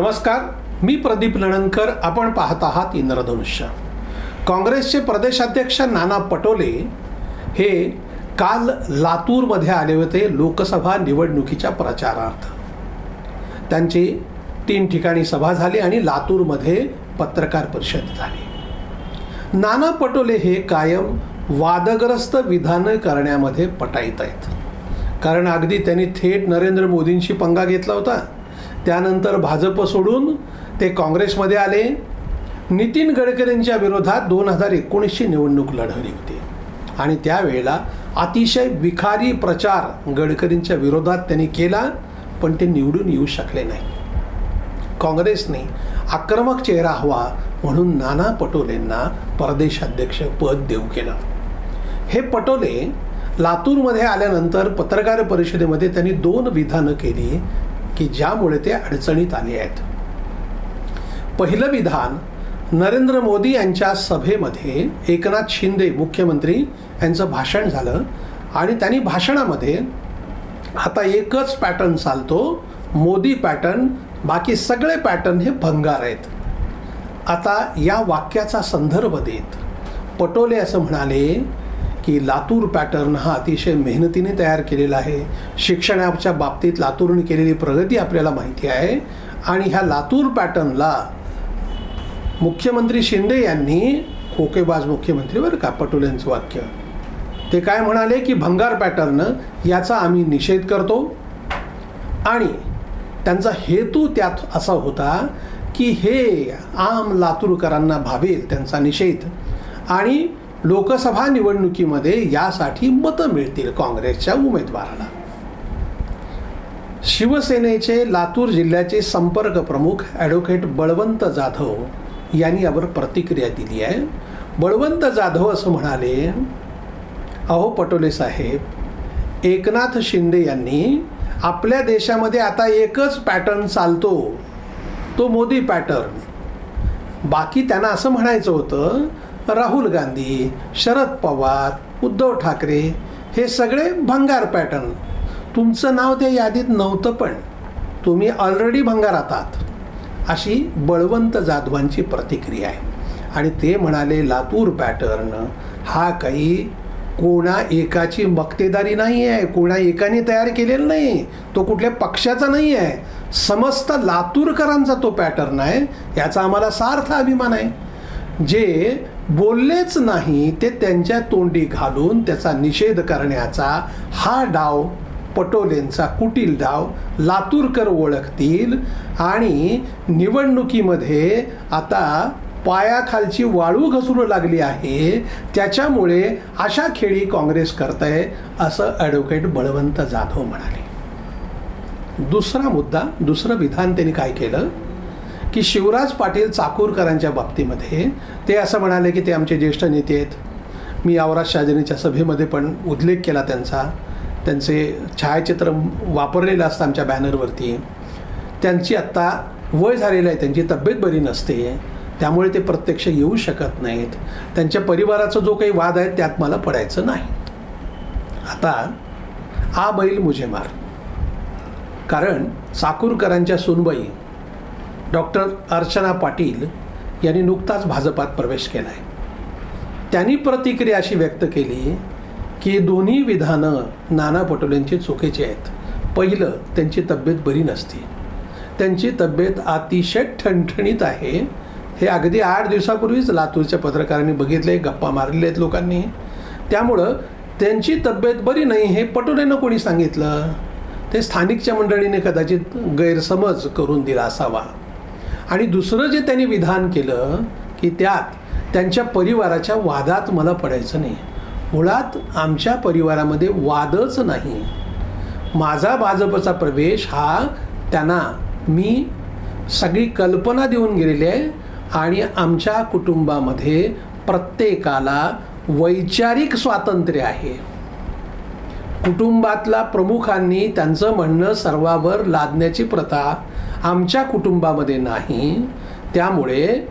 नमस्कार मी प्रदीप लणणकर आपण पाहत आहात इंद्रधनुष्य. काँग्रेसचे प्रदेशाध्यक्ष नाना पटोले हे काल लातूरमध्ये आले होते लोकसभा निवडणुकीच्या प्रचारार्थ. त्यांची तीन ठिकाणी सभा झाली आणि लातूरमध्ये पत्रकार परिषद झाली. नाना पटोले हे कायम वादग्रस्त विधानं करण्यामध्ये पटाईत आहेत. कारण अगदी त्यांनी थेट नरेंद्र मोदींशी पंगा घेतला होता. त्यानंतर भाजप सोडून ते काँग्रेसमध्ये आले. नितीन गडकरींच्या विरोधात दोन हजार एकोणीसची निवडणूक लढवली होती. आणि त्यावेळेला अतिशय विखारी प्रचार गडकरींच्या विरोधात त्यांनी केला पण ते निवडून येऊ शकले नाही. काँग्रेसने आक्रमक चेहरा हवा म्हणून नाना पटोलेंना प्रदेशाध्यक्ष पद देऊ केलं. हे पटोले लातूरमध्ये आल्यानंतर पत्रकार परिषदेमध्ये त्यांनी दोन विधानं केली की ज्यामुळे ते अडचणीत आले आहेत. पहिलं विधान नरेंद्र मोदी यांच्या सभेमध्ये एकनाथ शिंदे मुख्यमंत्री यांचं भाषण झालं आणि त्यांनी भाषणामध्ये आता एकच पॅटर्न चालतो मोदी पॅटर्न बाकी सगळे पॅटर्न हे भंगार आहेत. आता या वाक्याचा संदर्भ देत पटोले असं म्हणाले की लातूर पॅटर्न हा अतिशय मेहनतीने तयार केलेला आहे. शिक्षणाच्या बाबतीत लातूरने केलेली प्रगती आपल्याला माहिती आहे. आणि ह्या लातूर पॅटर्नला मुख्यमंत्री शिंदे यांनी खोकेबाज मुख्यमंत्री बरं का पटोलेंचं वाक्य. ते काय म्हणाले की भंगार पॅटर्न याचा आम्ही निषेध करतो. आणि त्यांचा हेतू त्यात असा होता की हे आम लातूरकरांना भावेल त्यांचा निषेध. आणि लोकसभा निवडणुकीमध्ये यासाठी मतं मिळतील काँग्रेसच्या उमेदवाराला शिवसेनेचे लातूर जिल्ह्याचे संपर्क प्रमुख ॲडव्होकेट बळवंत जाधव यांनी यावर प्रतिक्रिया दिली आहे. बळवंत जाधव असं म्हणाले अहो पटोले साहेब एकनाथ शिंदे यांनी आपल्या देशामध्ये आता एकच पॅटर्न चालतो तो मोदी पॅटर्न. बाकी त्यांना असं म्हणायचं होतं राहुल गांधी शरद पवार उद्धव ठाकरे हे सगळे भंगार पॅटर्न. तुमचं नाव त्या यादीत नव्हतं पण तुम्ही ऑलरेडी भंगार आहात. अशी बळवंत जाधवांची प्रतिक्रिया आहे. आणि ते म्हणाले लातूर पॅटर्न हा काही कोणा एकाची मक्तेदारी नाही आहे कोणा एकाने तयार केलेला नाही तो कुठल्या पक्षाचा नाही आहे. समस्त लातूरकरांचा तो पॅटर्न आहे याचा आम्हाला सार्थ अभिमान आहे. जे बोललेच नाही ते त्यांच्या तोंडी घालून त्याचा निषेध करण्याचा हा डाव पटोलेंचा कुटील डाव लातूरकर ओळखतील. आणि निवडणुकीमध्ये आता पायाखालची वाळू घसरू लागली आहे. त्याच्यामुळे अशा खेळी काँग्रेस करत आहे असं ॲडव्होकेट बळवंत जाधव म्हणाले. दुसरा मुद्दा दुसरं विधान त्यांनी काय केलं? की शिवराज पाटील चाकूरकरांच्या बाबतीमध्ये ते असं म्हणाले की ते आमचे ज्येष्ठ नेते आहेत. मी आवराज शाजनीच्या सभेमध्ये पण उल्लेख केला त्यांचा. त्यांचे छायाचित्र वापरलेलं असतं आमच्या बॅनरवरती. त्यांची आत्ता वय झालेलं आहे त्यांची तब्येत बरी नसते. त्यामुळे ते प्रत्यक्ष येऊ शकत नाहीत. त्यांच्या परिवाराचा जो काही वाद आहे त्यात मला पडायचं नाही. आता आ बैल मुझे मार कारण चाकूरकरांच्या सुनबाई डॉक्टर अर्चना पाटील यांनी नुकताच भाजपात प्रवेश केला आहे त्यांनी प्रतिक्रिया अशी व्यक्त केली की दोन्ही विधानं नाना पटोलेंची चुकीची आहेत. पहिलं त्यांची तब्येत बरी नसते. त्यांची तब्येत अतिशय ठणठणीत आहे. हे अगदी आठ दिवसापूर्वीच लातूरच्या पत्रकारांनी बघितले गप्पा मारलेले आहेत लोकांनी. त्यामुळं त्यांची तब्येत बरी नाही हे पटोलेनं कोणी सांगितलं? ते स्थानिकच्या मंडळीने कदाचित गैरसमज करून दिला असावा. आणि दुसरं जे त्यांनी विधान केलं की त्यात त्यांच्या परिवाराच्या वादात मला पडायचं नाही. मुळात आमच्या परिवारामध्ये वादच नाही. माझा भाजपचा प्रवेश हा त्यांना मी सगळी कल्पना देऊन गेलेली आहे आणि आमच्या कुटुंबामध्ये प्रत्येकाला वैचारिक स्वातंत्र्य आहे. कुटुंबातला प्रमुखांनी त्यांचं म्हणणं सर्वावर लादण्याची प्रथा आमच्या कुटुंबामध्ये नाही त्यामुळे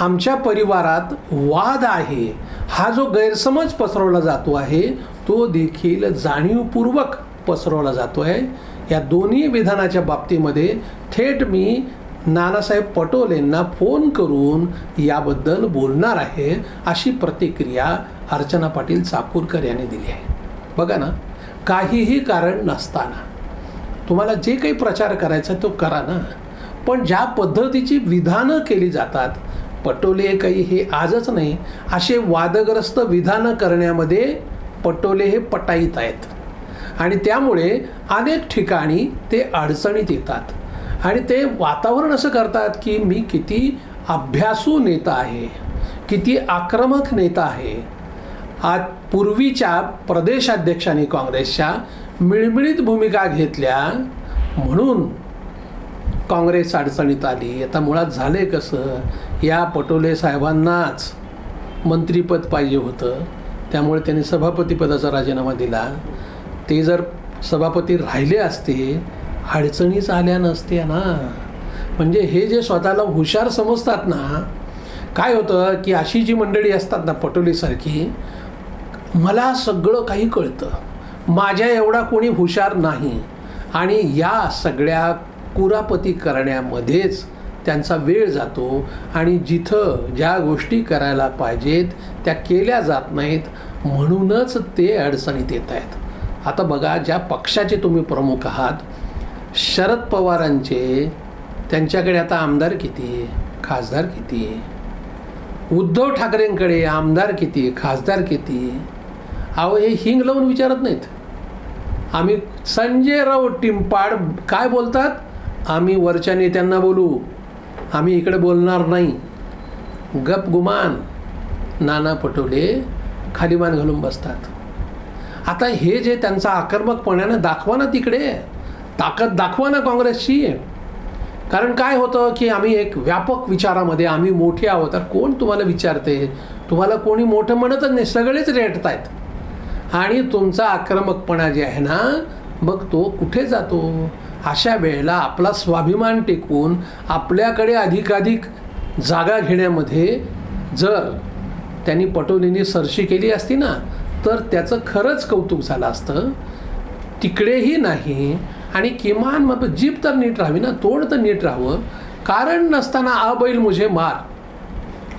आमच्या परिवारात वाद आहे. हा जो गैरसमज पसरवला जातो आहे तो देखील जाणीवपूर्वक पसरवला जातो आहे. या दोन्ही विधानाच्या बाबतीमध्ये थेट मी नानासाहेब पटोलेंना फोन करून याबद्दल बोलणार आहे अशी प्रतिक्रिया अर्चना पाटील चाकूरकर यांनी दिली आहे. बघा ना काहीही कारण नसताना तुम्हाला जे काही प्रचार करायचा तो करा ना. पण ज्या पद्धतीची विधानं केली जातात पटोले काही हे आजच नाही असे वादग्रस्त विधानं करण्यामध्ये पटोले हे पटाईत आहेत. आणि त्यामुळे अनेक ठिकाणी ते अडचणीत येतात. आणि ते वातावरण असं करतात की मी किती अभ्यासू नेता आहे किती आक्रमक नेता आहे. आज पूर्वीच्या प्रदेशाध्यक्षांनी काँग्रेसच्या मिळमिळीत भूमिका घेतल्या. म्हणून काँग्रेस अडचणीत आली. आता मुळात झाले कसं? या पटोले साहेबांनाच मंत्रीपद पाहिजे होतं. त्यामुळे त्यांनी सभापतीपदाचा राजीनामा दिला. ते जर सभापती राहिले असते अडचणीच आल्या नसत्या ना. म्हणजे हे जे स्वतःला हुशार समजतात ना काय होतं की अशी जी मंडळी असतात ना पटोलेसारखी मला सगळं काही कळतं. माझ्या एवढा कोणी हुशार नाही. आणि या सगळ्या कुरापती करण्यामध्येच त्यांचा वेळ जातो आणि जिथं ज्या गोष्टी करायला पाहिजेत त्या केल्या जात नाहीत म्हणूनच ते अडचणीत येत आहेत. आता बघा ज्या पक्षाचे तुम्ही प्रमुख आहात शरद पवारांचे त्यांच्याकडे आता आमदार किती खासदार किती उद्धव ठाकरेंकडे आमदार किती खासदार किती अहो हे हिंग लावून विचारत नाहीत. आम्ही संजय राऊत टिंपाड काय बोलतात? आम्ही वरच्या नेत्यांना बोलू. आम्ही इकडे बोलणार नाही. गप गुमान. नाना पटोले खालीमान घालून बसतात. आता हे जे त्यांचा आक्रमकपणानं दाखवा ना तिकडे. ताकद दाखवा ना काँग्रेसची. कारण काय होतं की आम्ही एक व्यापक विचारामध्ये आम्ही मोठे आहोत. तर कोण तुम्हाला विचारते? तुम्हाला कोणी मोठं म्हणतच नाही. सगळेच रेटत आहेत आणि तुमचा आक्रमकपणा जे आहे ना मग तो कुठे जातो? अशा वेळेला आपला स्वाभिमान टेकवून आपल्याकडे अधिकाधिक जागा घेण्यामध्ये जर त्यांनी पटोलेंनी सरशी केली असती ना तर त्याचं खरंच कौतुक झालं असतं. तिकडेही नाही आणि किमान मग जीप तर नीट राहावी ना तोंड तर नीट राहावं. कारण नसताना आ बैल मुझे मार.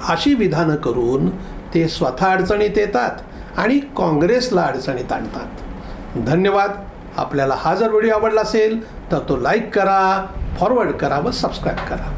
अशी विधानं करून ते स्वतः अडचणीत येतात. आणि काँग्रेसला अडचणीत आणतात. धन्यवाद. आपल्याला हा जर व्हिडिओ आवडला असेल तर तो लाईक करा फॉरवर्ड करा व सबस्क्राईब करा.